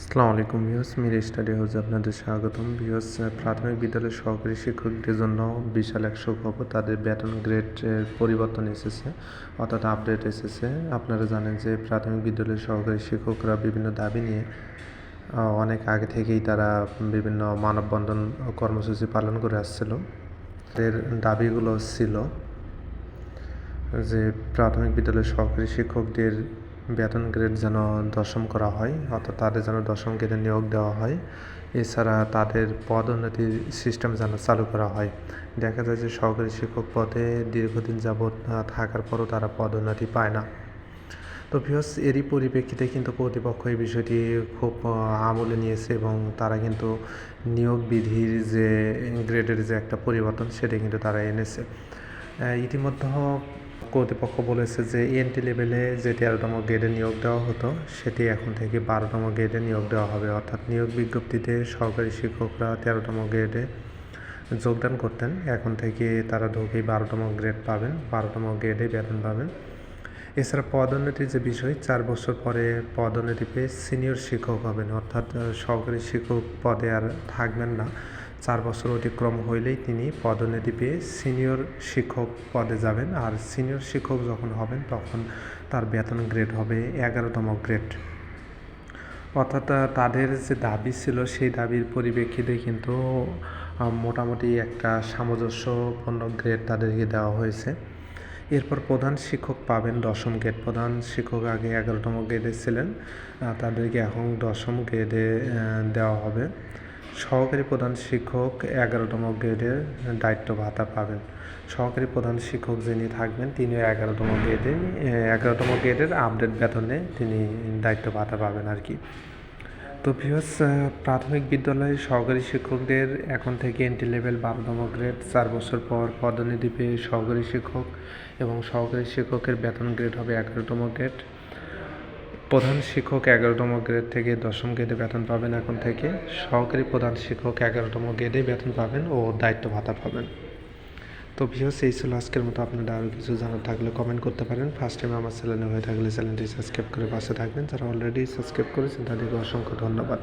আসসালামু আলাইকুম views Mir study হাউসে আপনাদের স্বাগতম। ভিউস প্রাথমিক বিদ্যালয়ের সহকারী শিক্ষকদের জন্য বিশাল এক সুখবর, তাদের বেতন গ্রেডের পরিবর্তন এসেছে, অর্থাৎ আপডেট এসেছে। আপনারা জানেন যে প্রাথমিক বিদ্যালয়ের সহকারী শিক্ষকরা বিভিন্ন দাবি নিয়ে অনেক আগে থেকেই তারা বিভিন্ন মানববন্ধন কর্মসূচি পালন করে আসছিল। তাদের দাবিগুলো ছিল যে প্রাথমিক বিদ্যালয়ের সহকারী শিক্ষকদের বেতন গ্রেড যেন দশম করা হয়, অর্থাৎ তাদের যেন দশম গ্রেডে নিয়োগ দেওয়া হয়। এছাড়া তাদের পদোন্নতির সিস্টেম যেন চালু করা হয়। দেখা যায় যে সহকারী শিক্ষক পদে দীর্ঘদিন যাবৎ থাকার পরও তারা পদোন্নতি পায় না। তো ভিউস এরই পরিপ্রেক্ষিতে কিন্তু কর্তৃপক্ষ এই বিষয়টি খুব আমলে নিয়েছে এবং তারা কিন্তু নিয়োগ বিধির যে, গ্রেডের যে একটা পরিবর্তন সেটা কিন্তু তারা এনেছে। ইতিমধ্যে কর্তৃপক্ষ বলেছে যে এনটি লেভেলে যে তেরোতম গ্রেডে নিয়োগ দেওয়া হতো, সেটি এখন থেকে বারোতম গ্রেডে নিয়োগ দেওয়া হবে। অর্থাৎ নিয়োগ বিজ্ঞপ্তিতে সরকারি শিক্ষকরা তেরোতম গ্রেডে যোগদান করতেন। এখন থেকে তারা ঢুকেই বারোতম গ্রেড পাবেন, বারোতম গ্রেডে বেতন পাবেন। এছাড়া পদোন্নতির যে বিষয়, চার বছর পরে পদোন্নতি পেয়ে সিনিয়র শিক্ষক হবেন। অর্থাৎ সহকারী শিক্ষক পদে আর থাকবেন না। চার বছর অতিক্রম হইলেই তিনি পদোন্নতি পেয়ে সিনিয়র শিক্ষক পদে যাবেন। আর সিনিয়র শিক্ষক যখন হবেন, তখন তার বেতন গ্রেড হবে এগারোতম গ্রেড অর্থাৎ তাদের যে দাবি ছিল, সেই দাবির পরিপ্রেক্ষিতে কিন্তু মোটামুটি একটা সামঞ্জস্যপূর্ণ গ্রেড তাদেরকে দেওয়া হয়েছে। এরপর প্রধান শিক্ষক পাবেন দশম গ্রেড প্রধান শিক্ষক আগে এগারোতম গ্রেডে ছিলেন। তাদেরকে এখন দশম গ্রেডে দেওয়া হবে। সহকারী প্রধান শিক্ষক এগারোতম গ্রেডের দায়িত্ব ভাতা পাবেন। সহকারী প্রধান শিক্ষক যিনি থাকবেন তিনিও এগারোতম গ্রেডে, এগারোতম গ্রেডের আপডেট বেতনে তিনি দায়িত্ব ভাতা পাবেন আর কি। তো ভিউস প্রাথমিক বিদ্যালয়ে সহকারী শিক্ষকদের এখন থেকে এন্ট্রি লেভেল বারোতম গ্রেড চার বছর পর পদোন্নতি পেয়ে সহকারী শিক্ষক এবং সহকারী শিক্ষকের বেতন গ্রেড হবে এগারোতম গ্রেড প্রধান শিক্ষক এগারোতম গ্রেড থেকে দশম গ্রেডে বেতন পাবেন এখন থেকে। সহকারী প্রধান শিক্ষক এগারোতম গ্রেডে বেতন পাবেন ও দায়িত্ব ভাতা পাবেন। তো ভিওস এই ছিল আজকের মতো। আপনারা আরও কিছু জানার থাকলে কমেন্ট করতে পারেন। ফার্স্ট টাইম আমার চ্যানেলে হয়ে থাকলে চ্যানেলটি সাবস্ক্রাইব করে পাশে থাকবেন। যারা অলরেডি সাবস্ক্রাইব করেছেন, তাদেরকে অসংখ্য ধন্যবাদ।